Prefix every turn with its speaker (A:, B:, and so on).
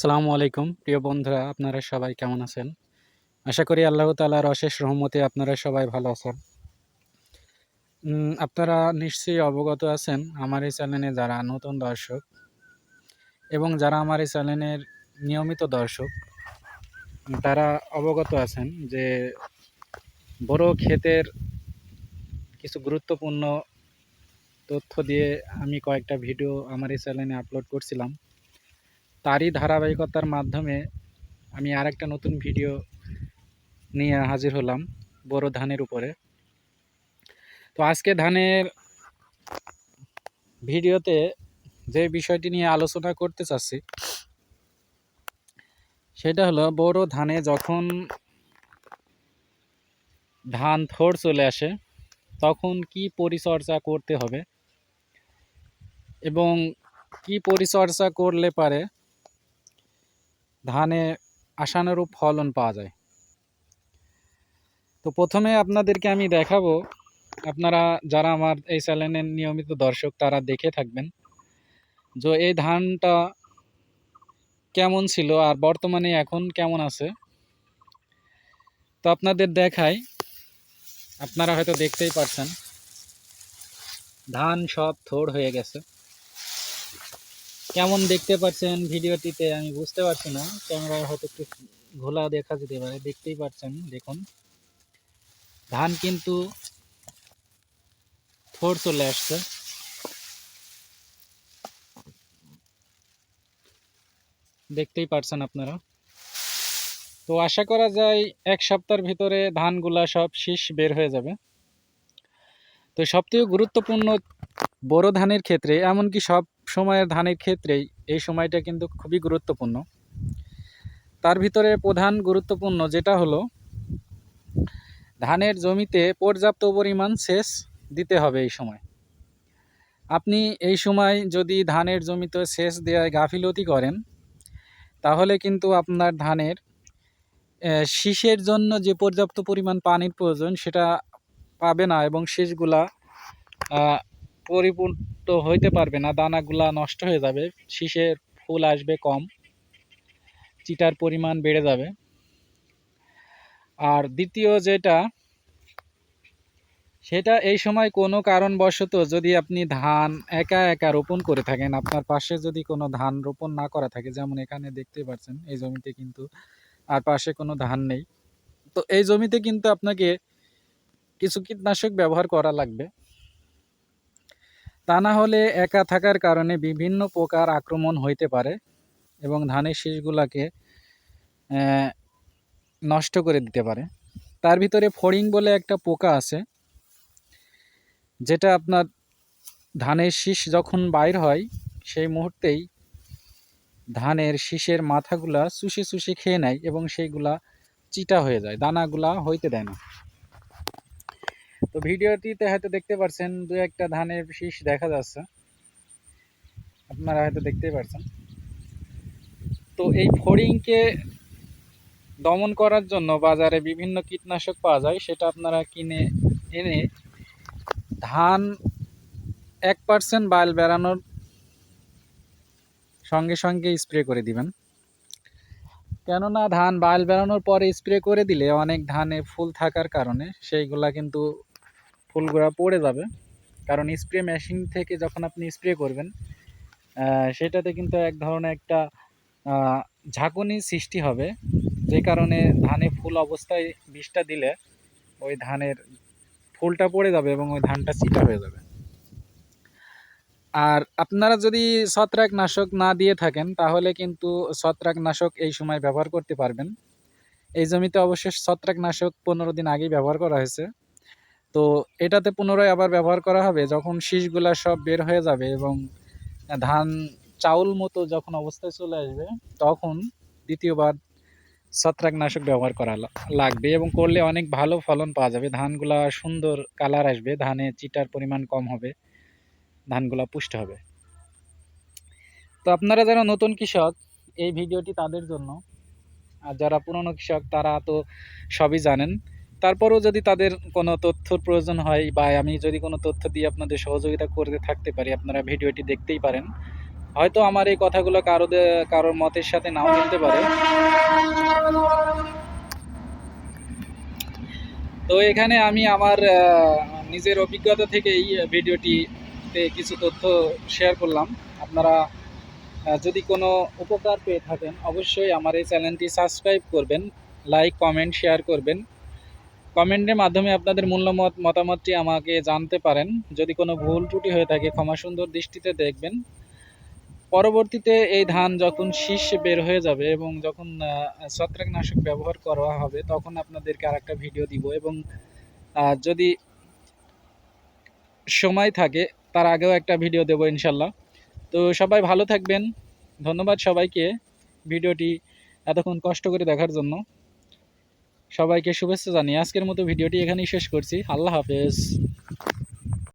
A: সালামু আলাইকুম, প্রিয় বন্ধুরা, আপনারা সবাই কেমন আছেন? আশা করি আল্লাহ তালার অশেষ রহমতে আপনারা সবাই ভালো আছেন। আপনারা নিশ্চয়ই অবগত আছেন আমার এই চ্যানেলে যারা নতুন দর্শক এবং যারা আমার এই চ্যানেলের নিয়মিত দর্শক, তারা অবগত আছেন যে বড় ক্ষেতের কিছু গুরুত্বপূর্ণ তথ্য দিয়ে আমি কয়েকটা ভিডিও আমার এই চ্যানেলে আপলোড করছিলাম। তারই ধারাবাহিকতার মাধ্যমে আমি আরেকটা নতুন ভিডিও নিয়ে হাজির হলাম বড় ধানের উপরে। তো আজকে ধানের ভিডিওতে যে বিষয়টি নিয়ে আলোচনা করতে চাচ্ছি, সেটা হলো বড় ধানে যখন ধান থোড় চলে আসে, তখন কি পরিচর্যা করতে হবে এবং কি পরিচর্যা করলে পারে ধানে আশানুরূপ ফলন পাওয়া যায়। তো প্রথমে আপনাদেরকে আমি দেখাবো, আপনারা যারা আমার এই চ্যানেলের নিয়মিত দর্শক, তারা দেখে থাকবেন যে এই ধানটা কেমন ছিল আর বর্তমানে এখন কেমন আছে। তো আপনাদের দেখাই, আপনারা হয়তো দেখতেই পারছেন, ধান সব থোড় হয়ে গেছে। কেমন দেখতে পাচ্ছেন ভিডিওটিতে আমি বুঝতে পারছি না। ক্যামেরায় হয়তো একটু ঘোলা দেখা যেতে পারে, দেখতেই পাচ্ছেন দেখুন। ধান কিন্তু থোড় চলে আসছে। দেখতেই পারছেন আপনারা। তো আশা করা যায় এক সপ্তাহের ভিতরে ধানগুলা সব শীষ বের হয়ে যাবে। তো সবথেকে গুরুত্বপূর্ণ বড় ধানের ক্ষেত্রে এমনকি সব সময়ের ধানের ক্ষেত্রেই এই সময়টা কিন্তু খুবই গুরুত্বপূর্ণ। তার ভিতরে প্রধান গুরুত্বপূর্ণ যেটা হলো, ধানের জমিতে পর্যাপ্ত পরিমাণ সেচ দিতে হবে এই সময়। আপনি এই সময় যদি ধানের জমিতে সেচ দেওয়ায় গাফিলতি করেন, তাহলে কিন্তু আপনার ধানের শীষের জন্য যে পর্যাপ্ত পরিমাণ পানির প্রয়োজন সেটা পাবে না এবং শীষগুলা পরিপূর্ণ হইতে পারবে না, দানাগুলা নষ্ট হয়ে যাবে, শীষের ফুল আসবে কম, চিটার পরিমাণ বেড়ে যাবে। আর দ্বিতীয় যেটা, সেটা এই সময় কোনো কারণবশত যদি আপনি ধান একা একা রোপণ করে থাকেন, আপনার পাশে যদি কোনো ধান রোপণ না করা থাকে, যেমন এখানে দেখতে পাচ্ছেন, এই জমিতে কিন্তু আর পাশে কোনো ধান নেই। তো এই জমিতে কিন্তু আপনাকে কিছু কীটনাশক ব্যবহার করা লাগবে। তা না হলে একা থাকার কারণে বিভিন্ন প্রকার আক্রমণ হইতে পারে এবং ধানের শীষগুলাকে নষ্ট করে দিতে পারে। তার ভিতরে ফড়িং বলে একটা পোকা আছে, যেটা আপনার ধানের শীষ যখন বাইর হয়, সেই মুহূর্তেই ধানের শীষের মাথাগুলা চুষে চুষে খেয়ে নেয় এবং সেইগুলা চিটা হয়ে যায়, দানাগুলা হইতে দেয় না। তো ভিডিওটিতে হয়তো দেখতে পাচ্ছেন দু একটা ধানের শীষ দেখা যাচ্ছে। আপনারা হয়তো দেখতেই পাচ্ছেন তো এই ফড়িংকে দমন করার জন্য বাজারে বিভিন্ন কীটনাশক পাওয়া যায়, সেটা আপনারা কিনে এনে ধান এক পার্সেন্ট বাইল বেড়ানোর সঙ্গে সঙ্গে স্প্রে করে দিবেন। কেননা ধান বাইল বেড়ানোর পরে স্প্রে করে দিলে অনেক ধানে ফুল থাকার কারণে সেইগুলা কিন্তু ফুলগুলা পড়ে যাবে। কারণ স্প্রে মেশিন থেকে যখন আপনি স্প্রে করবেন সেটাতে কিন্তু এক ধরনের একটা ঝাঁকুনি সৃষ্টি হবে। যে কারণে ধানে ফুল অবস্থায় বিষটা দিলে ওই ধানের ফুলটা পড়ে যাবে এবং ওই ধানটা চিটা হয়ে যাবে। আর আপনারা যদি ছত্রাকনাশক না দিয়ে থাকেন, তাহলে কিন্তু ছত্রাকনাশক এই সময় ব্যবহার করতে পারবেন। এই জমিতে অবশ্যই ছত্রাকনাশক পনেরো দিন আগেই ব্যবহার করা হয়েছে। তো এটাতে পুনরায় আবার ব্যবহার করা হবে যখন শীষগুলা সব বের হয়ে যাবে এবং ধান চাউল মতো যখন অবস্থায় চলে আসবে, তখন দ্বিতীয়বার ছত্রাকনাশক ব্যবহার করা লাগবে এবং করলে অনেক ভালো ফলন পাওয়া যাবে। ধানগুলা সুন্দর কালার আসবে, ধানে চিটার পরিমাণ কম হবে, ধানগুলা পুষ্ট হবে। তো আপনারা যারা নতুন কৃষক, এই ভিডিওটি তাদের জন্য। আর যারা পুরনো কৃষক, তারা তো সবই জানেন। তারপরেও যদি তাদের কোনো তথ্যর প্রয়োজন হয় বা আমি যদি কোনো তথ্য দিয়ে আপনাদের সহযোগিতা করতে থাকতে পারি, আপনারা ভিডিওটি দেখতেই পারেন। হয়তো আমার এই কথাগুলো কারও কারোর মতের সাথে নাও মিলতে পারে। তো এখানে আমি আমার নিজের অভিজ্ঞতা থেকে এই ভিডিওটিতে কিছু তথ্য শেয়ার করলাম। আপনারা যদি কোনো উপকার পেয়ে থাকেন, অবশ্যই আমার এই চ্যানেলটি সাবস্ক্রাইব করবেন লাইক কমেন্ট শেয়ার করবেন। কমেন্টের মাধ্যমে আপনাদের মূল্যমত মতামতটি আমাকে জানতে পারেন। যদি কোনো ভুল ত্রুটি হয়ে থাকে, ক্ষমা সুন্দর দৃষ্টিতে দেখবেন। পরবর্তীতে এই ধান যখন শীষ বের হয়ে যাবে এবং যখন ছত্রাকনাশক ব্যবহার করা হবে, তখন আপনাদেরকে আরেকটা ভিডিও দিব এবং যদি সময় থাকে, তার আগেও একটা ভিডিও দেবো ইনশাল্লাহ। তো সবাই ভালো থাকবেন। ধন্যবাদ সবাইকে ভিডিওটি এতক্ষণ কষ্ট করে দেখার জন্য। সবাইকে শুভেচ্ছা জানিয়ে আজকের মতো ভিডিওটি এখানেই শেষ করছি। আল্লাহ হাফেজ।